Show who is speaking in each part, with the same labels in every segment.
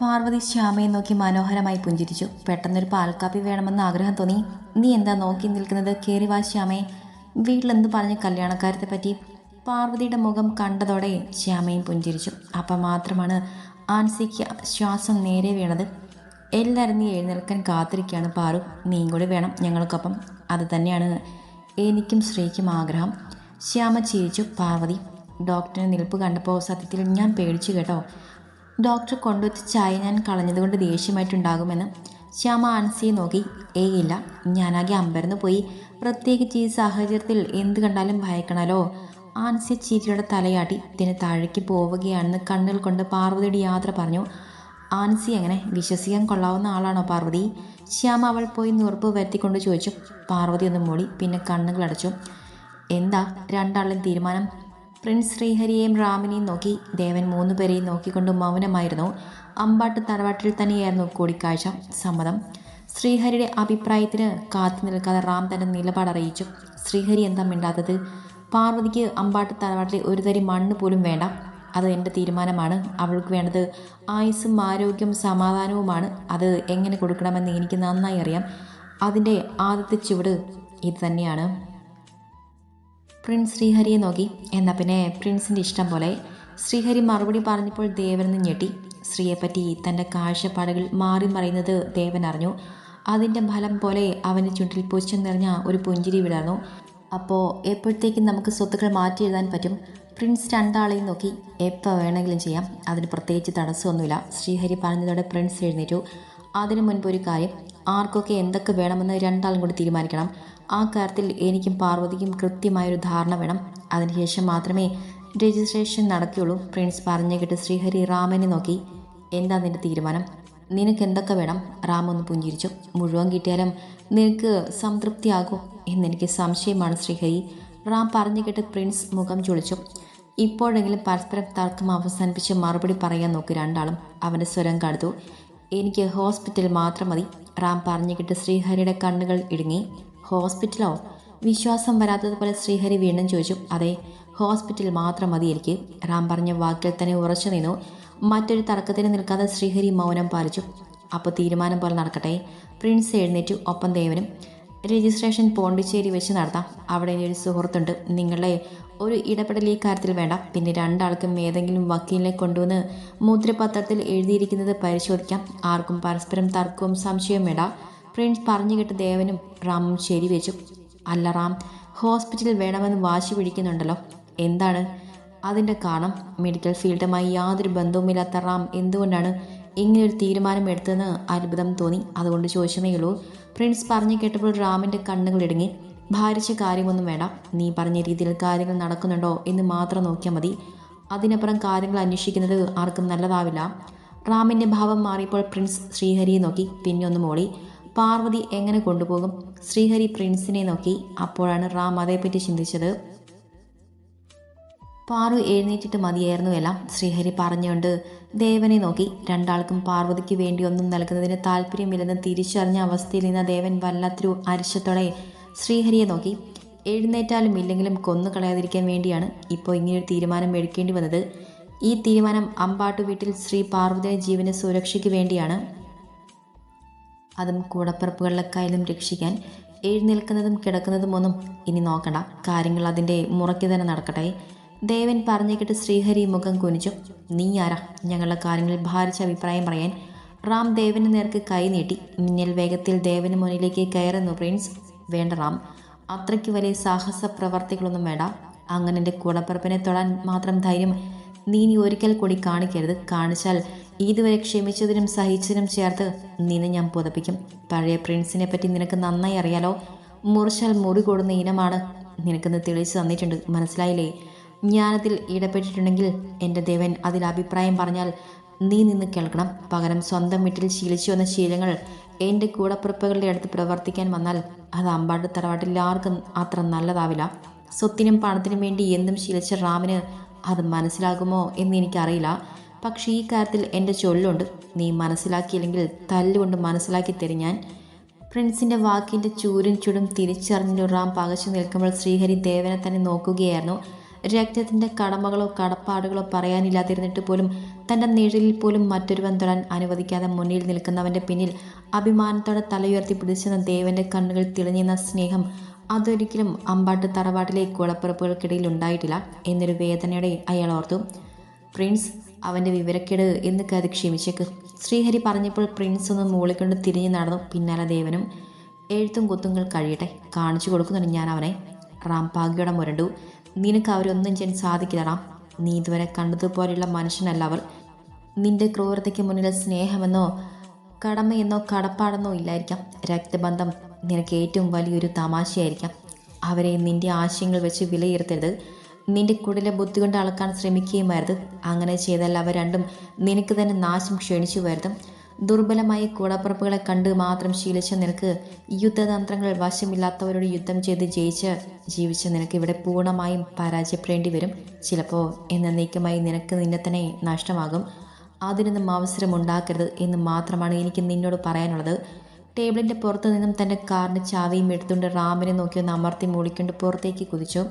Speaker 1: പാർവതി ശ്യാമയെ നോക്കി മനോഹരമായി പുഞ്ചിരിച്ചു. പെട്ടെന്നൊരു പാൽക്കാപ്പി വേണമെന്ന് ആഗ്രഹം തോന്നി. നീ എന്താ നോക്കി നിൽക്കുന്നത്? കയറി വാ ശ്യാമയെ വീട്ടിലെന്ത് പറഞ്ഞ് കല്യാണക്കാരത്തെ പറ്റി? പാർവതിയുടെ മുഖം കണ്ടതോടെ ശ്യാമയും പുഞ്ചിരിച്ചു. അപ്പം മാത്രമാണ് ആൻസിക്ക് ശ്വാസം നേരെ വീണത്. എല്ലാവരും നീ എഴുന്നേൽക്കാൻ കാത്തിരിക്കുകയാണ് പാറു. നീയും കൂടി വേണം ഞങ്ങൾക്കൊപ്പം. അത് തന്നെയാണ് എനിക്കും ശ്രീക്കും ആഗ്രഹം. ശ്യാമ ചിരിച്ചു. പാർവതി ഡോക്ടറിനെ നിൽപ്പ് കണ്ടപ്പോൾ സത്യത്തിൽ ഞാൻ പേടിച്ചു കേട്ടോ. ഡോക്ടർ കൊണ്ടുവച്ച ചായ ഞാൻ കളഞ്ഞതുകൊണ്ട് ദേഷ്യമായിട്ടുണ്ടാകുമെന്ന് ശ്യാമ ആൻസിയെ നോക്കി. ഏ ഇല്ല. ഞാനാകെ അമ്പരന്ന് പോയി. പ്രത്യേകിച്ച് ഈ സാഹചര്യത്തിൽ എന്ത് കണ്ടാലും ഭയക്കണല്ലോ. ആൻസി ചിരിയുടെ തലയാട്ടി ഇതിന് താഴേക്ക് പോവുകയാണെന്ന് കണ്ണുകൾ കൊണ്ട് പാർവതിയുടെ യാത്ര പറഞ്ഞു. ആൻസി എങ്ങനെ? വിശ്വസിക്കാൻ കൊള്ളാവുന്ന ആളാണോ പാർവതി? ശ്യാമ അവൾ പോയി നുറുപ്പ് വരുത്തിക്കൊണ്ട് ചോദിച്ചു. പാർവതി ഒന്ന് മൂടി പിന്നെ കണ്ണുകൾ അടച്ചു. എന്താ? രണ്ടാളും തീരുമാനം? പ്രിൻസ് ശ്രീഹരിയെയും റാമിനെയും നോക്കി ദേവൻ മൂന്നുപേരെയും നോക്കിക്കൊണ്ട് മൗനമായിരുന്നു. അമ്പാട്ട് തറവാട്ടിൽ തന്നെയായിരുന്നു കൂടിക്കാഴ്ച സമ്മതം. ശ്രീഹരിയുടെ അഭിപ്രായത്തിന് കാത്തു നിൽക്കാതെ റാം തന്റെ നിലപാട് അറിയിച്ചു. ശ്രീഹരി എന്താ മിണ്ടാത്തത്? പാർവതിക്ക് അമ്പാട്ട് തറവാട്ടിൽ ഒരു തരി മണ്ണ് പോലും വേണ്ട. അത് എന്റെ തീരുമാനമാണ്. അവൾക്ക് വേണ്ടത് ആയുസ്സും ആരോഗ്യവും സമാധാനവുമാണ്. അത് എങ്ങനെ കൊടുക്കണമെന്ന് എനിക്ക് നന്നായി അറിയാം. അതിന്റെ ആദ്യത്തെ ചുവട് ഇത് തന്നെയാണ്. പ്രിൻസ് ശ്രീഹരിയെ നോക്കി. എന്നാൽ പിന്നെ പ്രിൻസിന്റെ ഇഷ്ടം പോലെ. ശ്രീഹരി മറുപടി പറഞ്ഞപ്പോൾ ദേവനെന്ന് ഞെട്ടി. ശ്രീയെപ്പറ്റി തന്റെ കാഴ്ചപ്പാടുകൾ മാറി മറിയുന്നത് ദേവൻ അറിഞ്ഞു. അതിന്റെ ഫലം പോലെ അവന്റെ ചുണ്ടിൽ പുച്ഛം നിറഞ്ഞ ഒരു പുഞ്ചിരി വിടർന്നു. അപ്പോൾ എപ്പോഴത്തേക്കും നമുക്ക് സ്വത്തുക്കൾ മാറ്റി എഴുതാൻ പറ്റും? പ്രിൻസ് രണ്ടാളെയും നോക്കി. എപ്പോൾ വേണമെങ്കിലും ചെയ്യാം. അതിന് പ്രത്യേകിച്ച് തടസ്സമൊന്നുമില്ല. ശ്രീഹരി പറഞ്ഞതോടെ പ്രിൻസ് എഴുന്നേറ്റു. അതിനു മുൻപ് ഒരു കാര്യം. ആർക്കൊക്കെ എന്തൊക്കെ വേണമെന്ന് രണ്ടാളും കൂടി തീരുമാനിക്കണം. ആ കാര്യത്തിൽ എനിക്കും പാർവതിക്കും കൃത്യമായൊരു ധാരണ വേണം. അതിനുശേഷം മാത്രമേ രജിസ്ട്രേഷൻ നടക്കുകയുള്ളൂ. പ്രിൻസ് പറഞ്ഞു കേട്ട് ശ്രീഹരി റാമനെ നോക്കി. എന്താ നിന്റെ തീരുമാനം? നിനക്ക് എന്തൊക്കെ വേണം? റാം ഒന്ന് പുഞ്ചിരിച്ചു. മുഴുവൻ കിട്ടിയാലും നിനക്ക് സംതൃപ്തിയാകും എന്നെനിക്ക് സംശയമാണ് ശ്രീഹരി. റാം പറഞ്ഞു കേട്ട് പ്രിൻസ് മുഖം ചുളിച്ചു. ഇപ്പോഴെങ്കിലും പരസ്പരം തർക്കം അവസാനിപ്പിച്ച് മറുപടി പറയാൻ നോക്കി രണ്ടാളും അവന്റെ സ്വരം കടുത്തു എനിക്ക് ഹോസ്പിറ്റൽ മാത്രം മതി. റാം പറഞ്ഞു കേട്ട് ശ്രീഹരിയുടെ കണ്ണുകൾ ഇടുങ്ങി. ഹോസ്പിറ്റലോ? വിശ്വാസം വരാത്തതുപോലെ ശ്രീഹരി വീണ്ടും ചോദിച്ചു. അതെ ഹോസ്പിറ്റൽ മാത്രം മതി എനിക്ക്. റാം പറഞ്ഞ വാക്കിൽ തന്നെ ഉറച്ചു നിന്നു. മറ്റൊരു തർക്കത്തിന് നിൽക്കാതെ ശ്രീഹരി മൗനം പാലിച്ചു. അപ്പോൾ തീരുമാനം പോലെ നടക്കട്ടെ. പ്രിൻസ് എഴുന്നേറ്റു ഒപ്പം ദേവനും. രജിസ്ട്രേഷൻ പോണ്ടിച്ചേരി വെച്ച് നടത്താം. അവിടെ ഒരു സുഹൃത്തുണ്ട്. നിങ്ങളെ ഒരു ഇടപെടൽ ഈ കാര്യത്തിൽ വേണ്ട. പിന്നെ രണ്ടാൾക്കും ഏതെങ്കിലും വക്കീലിനെ കൊണ്ടുവന്ന് മുദ്രപത്രത്തിൽ എഴുതിയിരിക്കുന്നത് പരിശോധിക്കാം. ആർക്കും പരസ്പരം തർക്കവും സംശയവും വേണ്ട. പ്രിൻസ് പറഞ്ഞു കേട്ട് ദേവനും റാമും ശരിവെച്ചു അല്ല റാം ഹോസ്പിറ്റലിൽ വേണമെന്ന് വാശി പിടിക്കുന്നുണ്ടല്ലോ. എന്താണ് അതിന്റെ കാരണം? മെഡിക്കൽ ഫീൽഡുമായി യാതൊരു ബന്ധവുമില്ലാത്ത റാം എന്തുകൊണ്ടാണ് ഇങ്ങനൊരു തീരുമാനം എടുത്തതെന്ന് അത്ഭുതം തോന്നി. അതുകൊണ്ട് ചോദിച്ചമേയുള്ളൂ. പ്രിൻസ് പറഞ്ഞു കേട്ടപ്പോൾ റാമിന്റെ കണ്ണുകൾ ഇടുങ്ങി ഭാരിച്ച കാര്യമൊന്നും വേണ്ട. നീ പറഞ്ഞ രീതിയിൽ കാര്യങ്ങൾ നടക്കുന്നുണ്ടോ എന്ന് മാത്രം നോക്കിയാൽ മതി. അതിനപ്പുറം കാര്യങ്ങൾ അന്വേഷിക്കുന്നത് ആർക്കും നല്ലതാവില്ല. റാമിന്റെ ഭാവം മാറിയപ്പോൾ പ്രിൻസ് ശ്രീഹരിയെ നോക്കി പിന്നൊന്ന് മോളി. പാർവതി എങ്ങനെ കൊണ്ടുപോകും? ശ്രീഹരി പ്രിൻസിനെ നോക്കി. അപ്പോഴാണ് റാം അതേപ്പറ്റി ചിന്തിച്ചത്. പാറു എഴുന്നേറ്റിട്ട് മതിയായിരുന്നു എല്ലാം. ശ്രീഹരി പറഞ്ഞുകൊണ്ട് ദേവനെ നോക്കി. രണ്ടാൾക്കും പാർവതിക്ക് വേണ്ടി ഒന്നും നൽകുന്നതിന് താല്പര്യമില്ലെന്ന് തിരിച്ചറിഞ്ഞ അവസ്ഥയിൽ നിന്ന ദേവൻ വല്ലാത്തൊരു അരിശത്തോടെ ശ്രീഹരിയെ നോക്കി. എഴുന്നേറ്റാലും ഇല്ലെങ്കിലും കൊന്നു കളയാതിരിക്കാൻ വേണ്ടിയാണ് ഇപ്പോൾ ഇങ്ങനെയൊരു തീരുമാനം എടുക്കേണ്ടി വന്നത്. ഈ തീരുമാനം അമ്പാട്ട് വീട്ടിൽ ശ്രീ പാർവതിയുടെ ജീവന സുരക്ഷയ്ക്ക് വേണ്ടിയാണ്. അതും കൂടപ്പിറപ്പുകളുടെ രക്ഷിക്കാൻ. എഴുന്നേൽക്കുന്നതും കിടക്കുന്നതും ഒന്നും ഇനി നോക്കണ്ട. കാര്യങ്ങൾ അതിന്റെ മുറയ്ക്ക് തന്നെ നടക്കട്ടെ. ദേവൻ പറഞ്ഞു കേട്ട് ശ്രീഹരി മുഖം കുനിച്ചു നീ ആരാ? ഞങ്ങളുടെ കാര്യങ്ങളിൽ ഭാരിച്ച അഭിപ്രായം പറയാൻ. റാം ദേവന് നേർക്ക് കൈ നീട്ടി. മിന്നൽ വേഗത്തിൽ ദേവന് മുന്നിലേക്ക് കയറുന്നു പ്രിൻസ്. വേണ്ട റാം അത്രയ്ക്ക് വലിയ സാഹസ പ്രവർത്തികളൊന്നും വേണ്ട. അങ്ങനെ എന്റെ കൂടപ്പിറപ്പിനെ തൊടാൻ മാത്രം ധൈര്യം നീ ഇനി ഒരിക്കൽ കൂടി കാണിക്കരുത്. കാണിച്ചാൽ ഇതുവരെ ക്ഷമിച്ചതിനും സഹിച്ചതിനും ചേർത്ത് നിന്നെ ഞാൻ പുതപ്പിക്കും. പഴയ പ്രിൻസിനെ പറ്റി നിനക്ക് നന്നായി അറിയാലോ? മുറിച്ചാൽ മുറി കൊടുന്ന ഇനമാണ് നിനക്കിന്ന് തെളിയിച്ചു തന്നിട്ടുണ്ട്. മനസ്സിലായില്ലേ? ജ്ഞാനത്തിൽ ഇടപെട്ടിട്ടുണ്ടെങ്കിൽ എന്റെ ദേവൻ അതിൽ അഭിപ്രായം പറഞ്ഞാൽ നീ നിന്ന് കേൾക്കണം. പകരം സ്വന്തം വീട്ടിൽ ശീലിച്ചു വന്ന ശീലങ്ങൾ എന്റെ കൂടപ്പിറപ്പുകളുടെ അടുത്ത് പ്രവർത്തിക്കാൻ വന്നാൽ അത് അമ്പാട് തറവാട്ടിൽ ആർക്കും അത്ര നല്ലതാവില്ല. സ്വത്തിനും പണത്തിനും വേണ്ടി എന്തും ശീലിച്ച റാമിന് അത് മനസ്സിലാകുമോ എന്ന് എനിക്കറിയില്ല. പക്ഷേ ഈ കാര്യത്തിൽ എന്റെ ചൊല്ലുണ്ട്. നീ മനസ്സിലാക്കിയില്ലെങ്കിൽ തല്ലുകൊണ്ട് മനസ്സിലാക്കി തരും ഞാൻ. പ്രിൻസിന്റെ വാക്കിന്റെ ചൂരും ചുടും തിരിച്ചറിഞ്ഞു റാം പകച്ചു നിൽക്കുമ്പോൾ ശ്രീഹരി ദേവനെ തന്നെ നോക്കുകയായിരുന്നു. രക്തത്തിന്റെ കടമകളോ കടപ്പാടുകളോ പറയാനില്ലാതിരുന്നിട്ട് പോലും തന്റെ നിഴലിൽ പോലും മറ്റൊരുവൻ തൊടാൻ അനുവദിക്കാതെ മുന്നിൽ നിൽക്കുന്നവന്റെ പിന്നിൽ അഭിമാനത്തോടെ തലയുയർത്തി പിടിച്ചെന്ന ദേവന്റെ കണ്ണുകൾ തിളഞ്ഞുന്ന സ്നേഹം അതൊരിക്കലും അമ്പാട്ട് തറവാട്ടിലെ കുളപ്പുറപ്പുകൾക്കിടയിൽ ഉണ്ടായിട്ടില്ല എന്നൊരു വേദനയോടെ അയാൾ ഓർത്തു. പ്രിൻസ് അവന്റെ വിവരക്കേട് എന്ന് കരുതി ക്ഷമിച്ചേക്ക്. ശ്രീഹരി പറഞ്ഞപ്പോൾ പ്രിൻസ് ഒന്ന് മൂളിക്കൊണ്ട് തിരിഞ്ഞു നടന്നു. പിന്നാലെ ദേവനും എഴുത്തും കുത്തുങ്ങൾ കഴിയട്ടെ കാണിച്ചു കൊടുക്കുന്നുണ്ട് ഞാൻ അവനെ. റാം ഭാഗ്യയുടെ മുരണ്ടു. നിനക്ക് അവരൊന്നും ചെയ്യാൻ സാധിക്കില്ലടാ. നീ ഇതുവരെ കണ്ടതുപോലെയുള്ള മനുഷ്യനല്ല അവർ നിന്റെ ക്രൂരതയ്ക്ക് മുന്നിൽ സ്നേഹമെന്നോ കടമയെന്നോ കടപ്പാടെന്നോ ഇല്ലായിരിക്കാം. രക്തബന്ധം നിനക്ക് ഏറ്റവും വലിയൊരു തമാശയായിരിക്കാം. അവരെ നിന്റെ ആശയങ്ങൾ വെച്ച് വിലയിരുത്തരുത്. നിന്റെ കുടിലെ ബുദ്ധി കൊണ്ട് അളക്കാൻ ശ്രമിക്കുകയുമായിരുന്നു അങ്ങനെ ചെയ്താൽ അവ രണ്ടും നിനക്ക് തന്നെ നാശം ക്ഷണിച്ചു വരുത്തും. ദുർബലമായ കൂടപ്പുറപ്പുകളെ കണ്ട് മാത്രം ശീലിച്ച നിനക്ക് യുദ്ധതന്ത്രങ്ങൾ വശമില്ലാത്തവരോട് യുദ്ധം ചെയ്ത് ജയിച്ച് ജീവിച്ച നിനക്ക് ഇവിടെ പൂർണമായും പരാജയപ്പെടേണ്ടി വരും. ചിലപ്പോൾ എന്നേക്കുമായി നിനക്ക് നിന്നെ തന്നെ നഷ്ടമാകും. അതിനൊന്നും അവസരം ഉണ്ടാക്കരുത് എന്ന് മാത്രമാണ് എനിക്ക് നിന്നോട് പറയാനുള്ളത്. ടേബിളിന്റെ പുറത്തു നിന്നും തന്റെ കാറിന്റെ ചാവിയും എടുത്തുകൊണ്ട് റാമിനെ നോക്കി ഒന്ന് അമർത്തി മൂളിക്കൊണ്ട് പുറത്തേക്ക് കുതിച്ചു.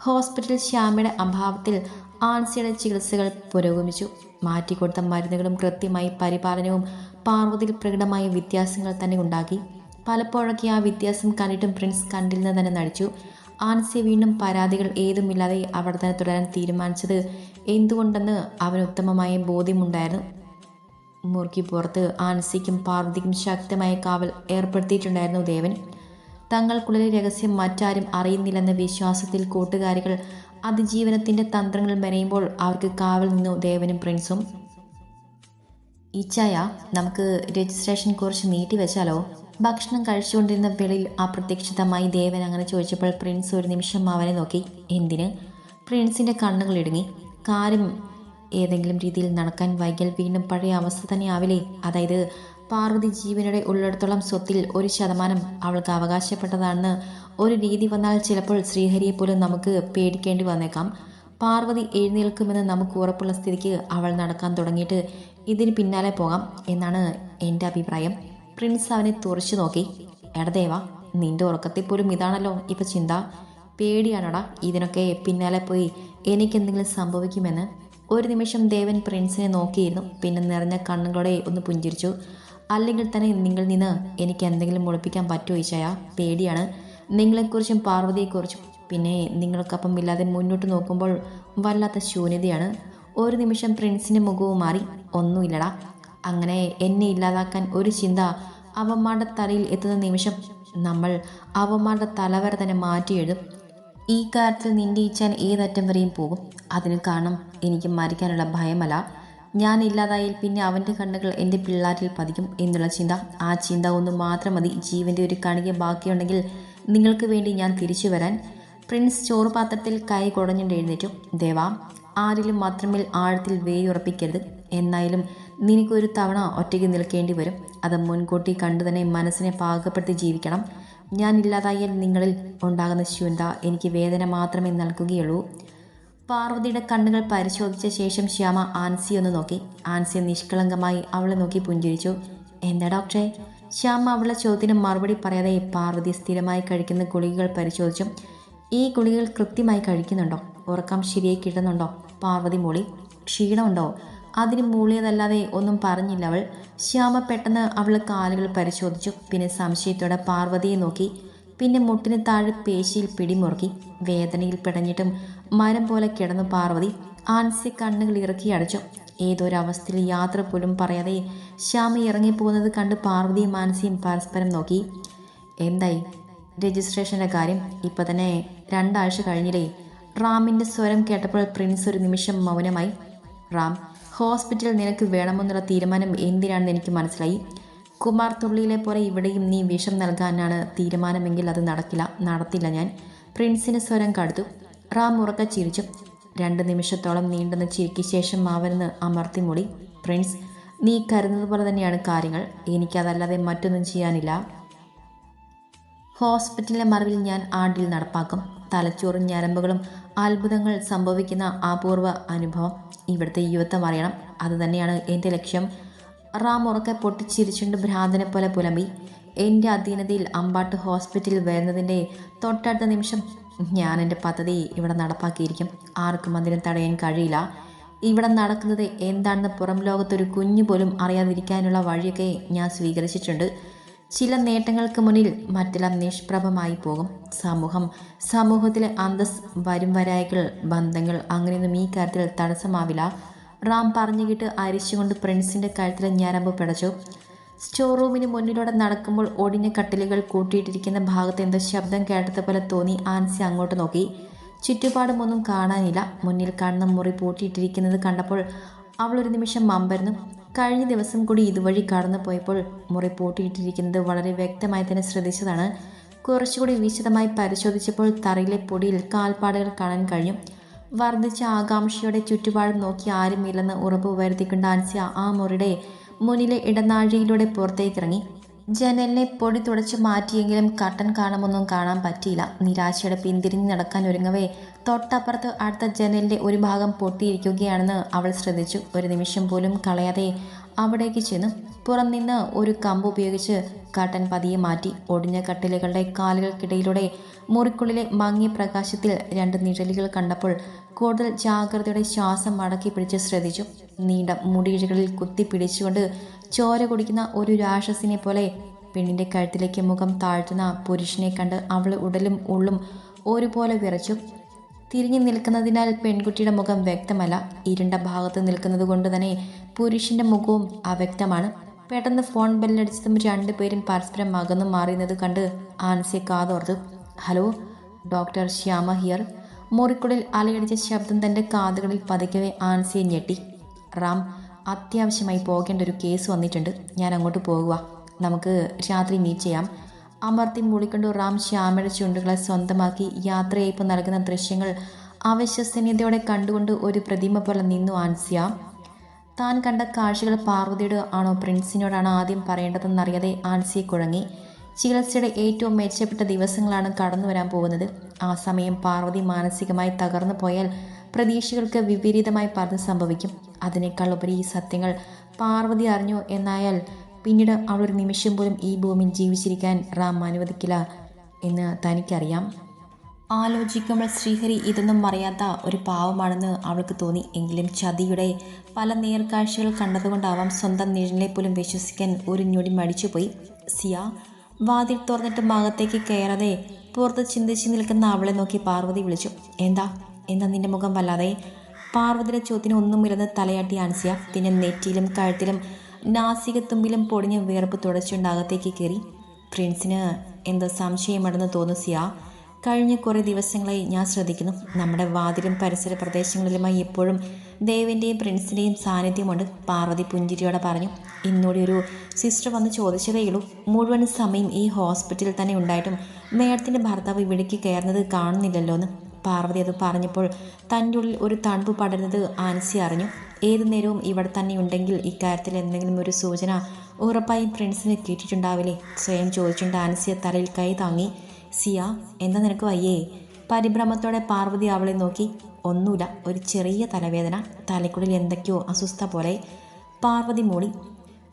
Speaker 1: ഹോസ്പിറ്റൽ ശ്യാമയുടെ അഭാവത്തിൽ ആൻസിയുടെ ചികിത്സകൾ പുരോഗമിച്ചു. മാറ്റിക്കൊടുത്ത മരുന്നുകളും കൃത്യമായി പരിപാലനവും പാർവതിയിൽ പ്രകടമായ വ്യത്യാസങ്ങൾ തന്നെ ഉണ്ടാക്കി. പലപ്പോഴൊക്കെ ആ വ്യത്യാസം കണ്ടിട്ടും പ്രിൻസ് കണ്ടില്ലെന്ന് തന്നെ നടിച്ചു. ആൻസി വീണ്ടും പരാതികൾ ഏതുമില്ലാതെ അവിടെ തന്നെ തുടരാൻ തീരുമാനിച്ചത് എന്തുകൊണ്ടെന്ന് അവന് ഉത്തമമായ ബോധ്യമുണ്ടായിരുന്നു. മുറുക്കി പുറത്ത് ആൻസിക്കും പാർവതിക്കും ശക്തമായ കാവൽ ഏർപ്പെടുത്തിയിട്ടുണ്ടായിരുന്നു ദേവൻ. തങ്ങൾക്കുള്ളിലെ രഹസ്യം മറ്റാരും അറിയുന്നില്ലെന്ന വിശ്വാസത്തിൽ കൂട്ടുകാരികൾ അതിജീവനത്തിന്റെ തന്ത്രങ്ങൾ മെനയുമ്പോൾ അവർക്ക് കാവൽ നിന്നു ദേവനും പ്രിൻസും ഇച്ചായ നമുക്ക് രജിസ്ട്രേഷൻ കുറച്ച് നീട്ടി വെച്ചാലോ? ഭക്ഷണം കഴിച്ചുകൊണ്ടിരുന്ന വെളിയിൽ അപ്രത്യക്ഷിതമായി ദേവൻ അങ്ങനെ ചോദിച്ചപ്പോൾ പ്രിൻസ് ഒരു നിമിഷം അവനെ നോക്കി. എന്തിന്? പ്രിൻസിന്റെ കണ്ണുകൾ ഇടുങ്ങി. കാര്യം ഏതെങ്കിലും രീതിയിൽ നടക്കാൻ വൈകിയാൽ വീണ്ടും പഴയ അവസ്ഥ തന്നെ ആവില്ലേ അതായത് പാർവതി ജീവനയുടെ ഉള്ളിടത്തോളം സ്വത്തിൽ ഒരു ശതമാനം അവൾക്ക് അവകാശപ്പെട്ടതാണെന്ന് ഒരു രീതി വന്നാൽ ചിലപ്പോൾ ശ്രീഹരിയെ പോലും നമുക്ക് പേടിക്കേണ്ടി വന്നേക്കാം. പാർവതി എഴുന്നേൽക്കുമെന്ന് നമുക്ക് ഉറപ്പുള്ള സ്ഥിതിക്ക് അവൾ നടക്കാൻ തുടങ്ങിയിട്ട് ഇതിന് പിന്നാലെ പോകാം എന്നാണ് എന്റെ അഭിപ്രായം. പ്രിൻസ് അവനെ തുറച്ചു നോക്കി. എടദേവ നിന്റെ ഉറക്കത്തിൽ പോലും ഇതാണല്ലോ ഇപ്പം ചിന്ത. പേടിയാണോടാ ഇതിനൊക്കെ പിന്നാലെ പോയി എനിക്കെന്തെങ്കിലും സംഭവിക്കുമെന്ന്. ഒരു നിമിഷം ദേവൻ പ്രിൻസിനെ നോക്കിയിരുന്നു. പിന്നെ നിറഞ്ഞ കണ്ണുകളോടെ ഒന്ന് പുഞ്ചിരിച്ചു. അല്ലെങ്കിൽ തന്നെ നിങ്ങൾ നിന്ന് എനിക്ക് എന്തെങ്കിലും മുളപ്പിക്കാൻ പറ്റുമോ ഈശയ പേടിയാണ്. നിങ്ങളെക്കുറിച്ചും പാർവതിയെക്കുറിച്ചും. പിന്നെ നിങ്ങൾക്കൊപ്പം ഇല്ലാതെ മുന്നോട്ട് നോക്കുമ്പോൾ വല്ലാത്ത ശൂന്യതയാണ്. ഒരു നിമിഷം പ്രിൻസിന്റെ മുഖവും മാറി ഒന്നുമില്ലടാ. അങ്ങനെ എന്നെ ഇല്ലാതാക്കാൻ ഒരു ചിന്ത അവന്മാരുടെ തലയിൽ എത്തുന്ന നിമിഷം നമ്മൾ അവന്മാരുടെ തലവരെ തന്നെ മാറ്റി എഴുതും ഈ കാര്യത്തിൽ നിന്റെ ഈച്ചാൻ ഏതറ്റം വരെയും പോകും. അതിന് കാരണം എനിക്ക് മരിക്കാനുള്ള ഭയമല്ല. ഞാൻ ഇല്ലാതായാൽ പിന്നെ അവന്റെ കണ്ണുകൾ എന്റെ പിള്ളാരിൽ പതിക്കും എന്നുള്ള ചിന്ത. ആ ചിന്ത ഒന്ന് മാത്രം മതി. ജീവന്റെ ഒരു കണിക ബാക്കിയുണ്ടെങ്കിൽ നിങ്ങൾക്ക് വേണ്ടി ഞാൻ തിരിച്ചു വരാൻ പ്രിൻസ് ചോറുപാത്രത്തിൽ കൈ കുടഞ്ഞിട്ടെഴുന്നേറ്റു ദേവാ ആരിലും മാത്രമേൽ ആഴത്തിൽ വേയുറപ്പിക്കരുത് എന്നായാലും നിനക്കൊരു തവണ ഒറ്റയ്ക്ക് നിൽക്കേണ്ടി വരും. അത് മുൻകൂട്ടി കണ്ടു തന്നെ മനസ്സിനെ പാകപ്പെടുത്തി ജീവിക്കണം. ഞാൻ ഇല്ലാതായാൽ നിങ്ങളിൽ ഉണ്ടാകുന്ന ശൂന്ത എനിക്ക് വേദന മാത്രമേ നൽകുകയുള്ളൂ. പാർവതിയുടെ കണ്ണുകൾ പരിശോധിച്ച ശേഷം ശ്യാമ ആൻസി നോക്കി. ആൻസി നിഷ്കളങ്കമായി അവളെ നോക്കി പുഞ്ചിരിച്ചു. എന്താ ഡോക്ടറെ? ശ്യാമ അവളുടെ ചോദ്യത്തിന് മറുപടി പറയാതെ പാർവതി സ്ഥിരമായി കഴിക്കുന്ന ഗുളികകൾ പരിശോധിച്ചു ഈ ഗുളികകൾ കൃത്യമായി കഴിക്കുന്നുണ്ടോ? ഉറക്കം ശരിയായി കിട്ടുന്നുണ്ടോ? പാർവതി മൂളി ക്ഷീണമുണ്ടോ? അതിന് മൂളിയതല്ലാതെ ഒന്നും പറഞ്ഞില്ല അവൾ. ശ്യാമ പെട്ടെന്ന് അവൾ കാലുകൾ പരിശോധിച്ചു. പിന്നെ സംശയത്തോടെ പാർവതിയെ നോക്കി. പിന്നെ മുട്ടിന് താഴെ പേശിയിൽ പിടിമുറുക്കി. വേദനയിൽ പിടഞ്ഞിട്ടും മരം പോലെ കിടന്നു പാർവതി. ആൻസി കണ്ണുകൾ ഇറക്കി അടച്ചു. ഏതൊരവസ്ഥയിൽ യാത്ര പോലും പറയാതെ ശ്യാമ ഇറങ്ങിപ്പോകുന്നത് കണ്ട് പാർവതിയും മാനസിയും പരസ്പരം നോക്കി. എന്തായി? രജിസ്ട്രേഷന്റെ കാര്യം ഇപ്പം തന്നെ രണ്ടാഴ്ച കഴിഞ്ഞില്ലേ. റാമിന്റെ സ്വരം കേട്ടപ്പോൾ പ്രിൻസ് ഒരു നിമിഷം മൗനമായി. റാം ഹോസ്പിറ്റൽ നിനക്ക് വേണമെന്നുള്ള തീരുമാനം എന്തിനാണെന്ന് എനിക്ക് മനസ്സിലായി. കുമാർ തുള്ളിയിലെ പോലെ ഇവിടെയും നീ വിഷം നൽകാനാണ് തീരുമാനമെങ്കിൽ അത് നടക്കില്ല. നടത്തില്ല ഞാൻ. പ്രിൻസിന് സ്വരം കടുത്തു. റാം ഉറക്ക ചിരിച്ചു. രണ്ട് നിമിഷത്തോളം നീണ്ടുന്ന ചിരിക്ക് ശേഷം അവനെന്ന് അമർത്തിമൂടി പ്രിൻസ് നീ കരുതുന്നത് പോലെ തന്നെയാണ് കാര്യങ്ങൾ. എനിക്കതല്ലാതെ മറ്റൊന്നും ചെയ്യാനില്ല. ഹോസ്പിറ്റലിലെ മറവിൽ ഞാൻ ആണ്ടിൽ നടപ്പാക്കും. തലച്ചോറും ഞരമ്പുകളും അത്ഭുതങ്ങൾ സംഭവിക്കുന്ന അപൂർവ അനുഭവം ഇവിടുത്തെ യുവത്വം അറിയണം. അതുതന്നെയാണ് എന്റെ ലക്ഷ്യം. റാം ഉറക്കെ പൊട്ടിച്ചിരിച്ചുകൊണ്ട് ഭ്രാന്തനെ പോലെ പുലമ്പി എന്റെ അധീനതയിൽ അമ്പാട്ട് ഹോസ്പിറ്റലിൽ വരുന്നതിന്റെ തൊട്ടടുത്ത നിമിഷം ഞാൻ എന്റെ പദ്ധതി ഇവിടെ നടപ്പാക്കിയിരിക്കും. ആർക്കും അതിനെ തടയാൻ കഴിയില്ല. ഇവിടെ നടക്കുന്നത് എന്താണെന്ന് പുറം ലോകത്തൊരു കുഞ്ഞു പോലും അറിയാതിരിക്കാനുള്ള വഴിയൊക്കെ ഞാൻ സ്വീകരിച്ചിട്ടുണ്ട്. ചില നേട്ടങ്ങൾക്ക് മുന്നിൽ മറ്റെല്ലാം നിഷ്പ്രഭമായി പോകും. സമൂഹം സമൂഹത്തിലെ അന്തസ് വരും വരായകൾ ബന്ധങ്ങൾ അങ്ങനെയൊന്നും ഈ കാര്യത്തിൽ തടസ്സമാവില്ല. റാം പറഞ്ഞു കിട്ട് അരിച്ചുകൊണ്ട് പ്രിൻസിന്റെ കഴുത്തിൽ ഞരമ്പ് പിടച്ചു. സ്റ്റോർ റൂമിന് മുന്നിലൂടെ നടക്കുമ്പോൾ ഒടിഞ്ഞ കട്ടിലുകൾ കൂട്ടിയിട്ടിരിക്കുന്ന ഭാഗത്ത് എന്തോ ശബ്ദം കേട്ടതുപോലെ തോന്നി ആൻസി അങ്ങോട്ട് നോക്കി. ചുറ്റുപാടുമൊന്നും കാണാനില്ല. മുന്നിൽ കാണുന്ന മുറി പൂട്ടിയിട്ടിരിക്കുന്നത് കണ്ടപ്പോൾ അവൾ ഒരു നിമിഷം മമ്പരുന്നു. കഴിഞ്ഞ ദിവസം കൂടി ഇതുവഴി കടന്നു പോയപ്പോൾ മുറി പൂട്ടിയിട്ടിരിക്കുന്നത് വളരെ വ്യക്തമായി തന്നെ ശ്രദ്ധിച്ചതാണ്. കുറച്ചുകൂടി വിശദമായി പരിശോധിച്ചപ്പോൾ തറയിലെ പൊടിയിൽ കാൽപ്പാടുകൾ കാണാൻ കഴിഞ്ഞു. വർദ്ധിച്ച ആകാംക്ഷയോടെ ചുറ്റുപാടും നോക്കി ആരുമില്ലെന്ന് ഉറപ്പ് വരുത്തിക്കൊണ്ട് ആൻസി ആ മുറിയുടെ മുന്നിലെ ഇടനാഴിയിലൂടെ പുറത്തേക്കിറങ്ങി. ജനലിനെ പൊടി തുടച്ചു മാറ്റിയെങ്കിലും കട്ടൻ കാണുമൊന്നും കാണാൻ പറ്റിയില്ല. നിരാശയുടെ പിന്തിരിഞ്ഞ് നടക്കാൻ ഒരുങ്ങവേ. തൊട്ടപ്പുറത്ത് അടുത്ത ജനലിന്റെ ഒരു ഭാഗം പൊട്ടിയിരിക്കുകയാണെന്ന് അവൾ ശ്രദ്ധിച്ചു. ഒരു നിമിഷം പോലും കളയാതെ അവിടേക്ക് ചെന്ന് പുറം നിന്ന് ഒരു കമ്പ് ഉപയോഗിച്ച് കട്ടൻ പതിയെ മാറ്റി ഒടിഞ്ഞ കട്ടിലുകളുടെ കാലുകൾക്കിടയിലൂടെ മുറിക്കുള്ളിലെ മങ്ങിയ പ്രകാശത്തിൽ രണ്ട് നിഴലുകൾ കണ്ടപ്പോൾ കൂടുതൽ ജാഗ്രതയോടെ ശ്വാസം മടക്കി പിടിച്ച് ശ്രദ്ധിച്ചു. നീണ്ട മുടിയിഴകളിൽ കുത്തി പിടിച്ചുകൊണ്ട് ചോര കുടിക്കുന്ന ഒരു രാക്ഷസിനെ പോലെ പെണ്ണിന്റെ കഴുത്തിലേക്ക് മുഖം താഴ്ത്തുന്ന പുരുഷനെ കണ്ട് അവൾ ഉടലും ഉള്ളും ഒരുപോലെ വിറച്ചു. തിരിഞ്ഞു നിൽക്കുന്നതിനാൽ പെൺകുട്ടിയുടെ മുഖം വ്യക്തമല്ല. ഇരുണ്ട ഭാഗത്ത് നിൽക്കുന്നത് കൊണ്ട് തന്നെ പുരുഷന്റെ മുഖവും അവ്യക്തമാണ്. പെട്ടെന്ന് ഫോൺ ബെല്ലടിച്ചതും രണ്ടുപേരും പരസ്പരം അകന്നു മാറിയുന്നത് കണ്ട് ആൻസിയെ കാതോർത്തു ഹലോ ഡോക്ടർ ശ്യാമ ഹിയർ. മുറിക്കുള്ളിൽ അലയടിച്ച ശബ്ദം തന്റെ കാതുകളിൽ പതുക്കവേ ആൻസിയെ ഞെട്ടി. റാം അത്യാവശ്യമായി പോകേണ്ട ഒരു കേസ് വന്നിട്ടുണ്ട്. ഞാൻ അങ്ങോട്ട് പോകുക നമുക്ക് രാത്രി മീറ്റ് ചെയ്യാം. അമർത്തി മൂളിക്കൊണ്ട് റാം ശ്യാമയുടെ ചുണ്ടുകളെ സ്വന്തമാക്കി യാത്രയയപ്പ് നൽകുന്ന ദൃശ്യങ്ങൾ അവിശ്വസനീയതയോടെ കണ്ടുകൊണ്ട് ഒരു പ്രതിമ പോലെ നിന്നു ആൻസിയ. താൻ കണ്ട കാഴ്ചകൾ പാർവതിയുടെ ആണോ പ്രിൻസിനോടാണോ ആദ്യം പറയേണ്ടതെന്നറിയാതെ ആൻസിയെ കുഴങ്ങി. ചികിത്സയുടെ ഏറ്റവും മെച്ചപ്പെട്ട ദിവസങ്ങളാണ് കടന്നു വരാൻ പോകുന്നത്. ആ സമയം പാർവതി മാനസികമായി തകർന്നു പോയാൽ പ്രതീക്ഷകൾക്ക് വിപരീതമായി പലതും സംഭവിക്കും. അതിനേക്കാൾ ഉപരി ഈ സത്യങ്ങൾ പാർവതി അറിഞ്ഞു എന്നായാൽ പിന്നീട് അവൾ ഒരു നിമിഷം പോലും ഈ ഭൂമിയിൽ ജീവിച്ചിരിക്കാൻ റാം അനുവദിക്കില്ല എന്ന് തനിക്കറിയാം. ആലോചിക്കുമ്പോൾ ശ്രീഹരി ഇതൊന്നും അറിയാത്ത ഒരു പാവമാണെന്ന് അവൾക്ക് തോന്നി. എങ്കിലും ചതിയുടെ പല നേർക്കാഴ്ചകൾ കണ്ടതുകൊണ്ടാവാം സ്വന്തം നിഴലിനെ പോലും വിശ്വസിക്കാൻ ഒരു ഞൊടി മടിച്ചുപോയി. സിയ വാതിൽ തുറന്നിട്ട് ഭാഗത്തേക്ക് കയറാതെ പുറത്ത് ചിന്തിച്ച് നിൽക്കുന്ന അവളെ നോക്കി പാർവതി വിളിച്ചു. എന്താ? എന്താ നിന്റെ മുഖം വല്ലാതെ? പാർവതിയുടെ ചോദ്യത്തിന് ഒന്നുമില്ലെന്ന് തലയാട്ടി ആൻസിയ പിന്നെ നെറ്റിയിലും കഴുത്തിലും നാസികത്തുമ്പിലും പൊടിഞ്ഞ വിയർപ്പ് തുടച്ചുകൊണ്ട് അകത്തേക്ക് കയറി. പ്രിൻസിന് എന്തോ സംശയമുണ്ടെന്ന് തോന്നുന്നു സിയ. കഴിഞ്ഞ കുറേ ദിവസങ്ങളായി ഞാൻ ശ്രദ്ധിക്കുന്നു. നമ്മുടെ വാതിലും പരിസര പ്രദേശങ്ങളിലുമായി എപ്പോഴും ദേവിന്റെയും പ്രിൻസിന്റെയും സാന്നിധ്യമുണ്ട് പാർവതി പുഞ്ചിരിയോടെ പറഞ്ഞു. ഇന്നോടെ ഒരു സിസ്റ്റർ വന്ന് ചോദിച്ചതേയുള്ളൂ മുഴുവൻ സമയം ഈ ഹോസ്പിറ്റലിൽ തന്നെ ഉണ്ടായിട്ടും മേഡത്തിന്റെ ഭർത്താവ് ഇവിടേക്ക് കയറുന്നത് കാണുന്നില്ലല്ലോ എന്ന് പാർവതി അത് പറഞ്ഞപ്പോൾ തന്റെ ഉള്ളിൽ ഒരു തണുപ്പ് പടരുന്നത് ആൻസി അറിഞ്ഞു. ഏതു നേരവും ഇവിടെ തന്നെ ഉണ്ടെങ്കിൽ ഇക്കാര്യത്തിൽ എന്തെങ്കിലും ഒരു സൂചന ഉറപ്പായും പ്രിൻസിന് കിട്ടിയിട്ടുണ്ടാവില്ലേ സ്വയം ചോദിച്ചുകൊണ്ട് ആൻസിയ തലയിൽ കൈ താങ്ങി സിയ എന്താ നിനക്ക് വയ്യേ? പരിഭ്രമത്തോടെ പാർവതി അവളെ നോക്കി ഒന്നുമില്ല ഒരു ചെറിയ തലവേദന തലക്കുള്ളിൽ എന്തൊക്കെയോ അസ്വസ്ഥ പോലെ. പാർവതി മൂളി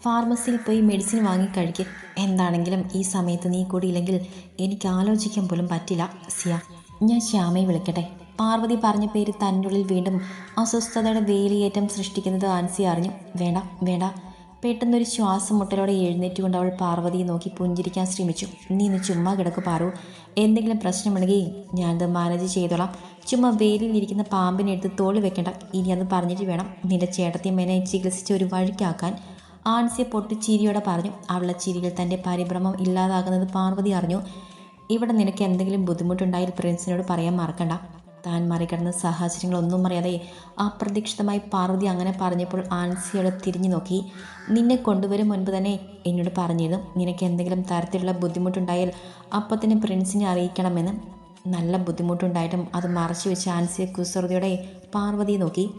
Speaker 1: ഫാർമസിയിൽ പോയി മെഡിസിൻ വാങ്ങി കഴിക്കുക എന്താണെങ്കിലും ഈ സമയത്ത് നീ കൂടിയില്ലെങ്കിൽ എനിക്ക് ആലോചിക്കാൻ പോലും പറ്റില്ല സിയ. ഞാൻ ശ്യാമയെ വിളിക്കട്ടെ. പാർവതി പറഞ്ഞ പേര് തന്റെ ഉള്ളിൽ വീണ്ടും അസ്വസ്ഥതയുടെ വേലിയേറ്റം സൃഷ്ടിക്കുന്നത് ആൻസി അറിഞ്ഞു. വേണ്ട വേണ്ട. പെട്ടെന്നൊരു ശ്വാസം മുട്ടലോടെ എഴുന്നേറ്റുകൊണ്ട് അവൾ പാർവതിയെ നോക്കി പുഞ്ചിരിക്കാൻ ശ്രമിച്ചു. നീ ഇന്ന് ചുമ്മാ കിടക്കു പാറു. എന്തെങ്കിലും പ്രശ്നമുണ്ടെങ്കിൽ ഞാനത് മാനേജ് ചെയ്തോളാം. ചുമ്മാ വേലിയിലിരിക്കുന്ന പാമ്പിനെടുത്ത് തോളി വെക്കണ്ട. ഇനി അത് പറഞ്ഞിട്ട് വേണം നിന്റെ ചേട്ടത്തെ മേനെ ചികിത്സിച്ച് ഒരു വഴിക്കാക്കാൻ. ആൻസിയെ പൊട്ടിച്ചിരിയോടെ പറഞ്ഞു. അവളുടെ ചിരിയിൽ തന്റെ പരിഭ്രമം ഇല്ലാതാകുന്നത് പാർവതി അറിഞ്ഞു. ഇവിടെ നിനക്ക് എന്തെങ്കിലും ബുദ്ധിമുട്ടുണ്ടായാൽ പ്രിൻസിനോട് പറയാൻ മറക്കണ്ട. താൻ മറികടന്ന സാഹചര്യങ്ങളൊന്നും അറിയാതെ അപ്രതീക്ഷിതമായി പാർവതി അങ്ങനെ പറഞ്ഞപ്പോൾ ആൻസിയോട് തിരിഞ്ഞു നോക്കി. നിന്നെ കൊണ്ടുവരും മുൻപ് തന്നെ എന്നോട് പറഞ്ഞിരുന്നു. നിനക്ക് എന്തെങ്കിലും തരത്തിലുള്ള ബുദ്ധിമുട്ടുണ്ടായാൽ അപ്പം തന്നെ പ്രിൻസിനെ അറിയിക്കണമെന്ന്. നല്ല ബുദ്ധിമുട്ടുണ്ടായിട്ടും അത് മറച്ചു വെച്ച് ആൻസിയെ കുസൃതിയോടെ പാർവതി നോക്കി.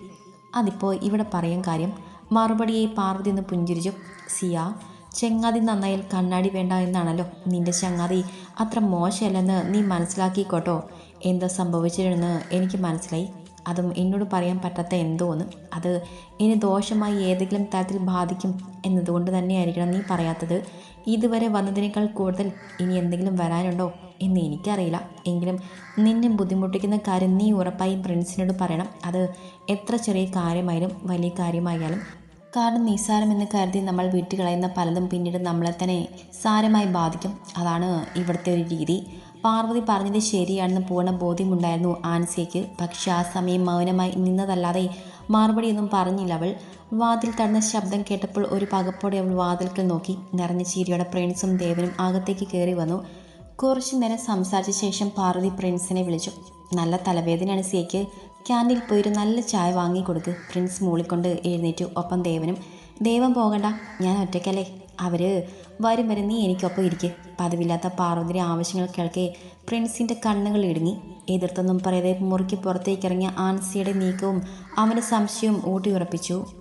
Speaker 1: അതിപ്പോൾ ഇവിടെ പറയാൻ കാര്യം. മറുപടിയെ പാർവതി ഒന്ന് പുഞ്ചിരിച്ചു. സിയ ചെങ്ങാതി നന്നായാൽ കണ്ണാടി വേണ്ട എന്നാണല്ലോ. നിന്റെ ചങ്ങാതി അത്ര മോശമല്ലെന്ന് നീ മനസ്സിലാക്കിക്കോട്ടോ. എന്താ സംഭവിച്ചിരുന്നെന്ന് എനിക്ക് മനസ്സിലായി. അതും എന്നോട് പറയാൻ പറ്റാത്ത എന്തോന്ന് അത് ഇനി ദോഷമായി ഏതെങ്കിലും തരത്തിൽ ബാധിക്കും എന്നതുകൊണ്ട് തന്നെയായിരിക്കണം നീ പറയാത്തത്. ഇതുവരെ വന്നതിനേക്കാൾ കൂടുതൽ ഇനി എന്തെങ്കിലും വരാനുണ്ടോ എന്ന് എനിക്കറിയില്ല. എങ്കിലും നിന്നെ ബുദ്ധിമുട്ടിക്കുന്ന കാര്യം നീ ഉറപ്പായും പ്രിൻസിനോട് പറയണം. അത് എത്ര ചെറിയ കാര്യമായാലും വലിയ കാര്യമായാലും. കാരണം നിസ്സാരമെന്ന് കരുതി നമ്മൾ വിട്ടുകളയുന്ന പലതും പിന്നീട് നമ്മളെ തന്നെ സാരമായി ബാധിക്കും. അതാണ് ഇവിടുത്തെ ഒരു രീതി. പാർവതി പറഞ്ഞത് ശരിയാണെന്ന് പൂർണ ബോധ്യമുണ്ടായിരുന്നു ആൻസിയയ്ക്ക് പക്ഷെ ആ സമയം മൗനമായി നിന്നതല്ലാതെ മറുപടിയൊന്നും പറഞ്ഞില്ല അവൾ. വാതിൽ തടഞ്ഞ ശബ്ദം കേട്ടപ്പോൾ ഒരു പകപ്പോടെ അവൾ വാതിൽക്കൽ നോക്കി. നിറഞ്ഞ ചീരിയോടെ പ്രിൻസും ദേവനും അകത്തേക്ക് കയറി വന്നു. കുറച്ചു നേരം സംസാരിച്ച ശേഷം പാർവതി പ്രിൻസിനെ വിളിച്ചു. നല്ല തലവേദനയാണ് സിയയ്ക്ക്. പോയി ഒരു നല്ല ചായ വാങ്ങി കൊടുക്ക് പ്രിൻസ് മൂളിക്കൊണ്ട് എഴുന്നേറ്റു. ഒപ്പം ദേവനും. ദേവൻ പോകണ്ട. ഞാൻ ഒറ്റയ്ക്കല്ലേ? അവർ വരും വരെ നീ എനിക്കൊപ്പം ഇരിക്കെ. പതിവില്ലാത്ത പാർവതിയുടെ ആവശ്യങ്ങൾ കേൾക്കെ. പ്രിൻസിന്റെ കണ്ണുകൾ ഇടുങ്ങി. എതിർത്തൊന്നും പറയാതെ മുറുക്കി പുറത്തേക്കിറങ്ങിയ ആൻസിയുടെ നീക്കവും അവന്റെ സംശയവും ഊട്ടിയുറപ്പിച്ചു.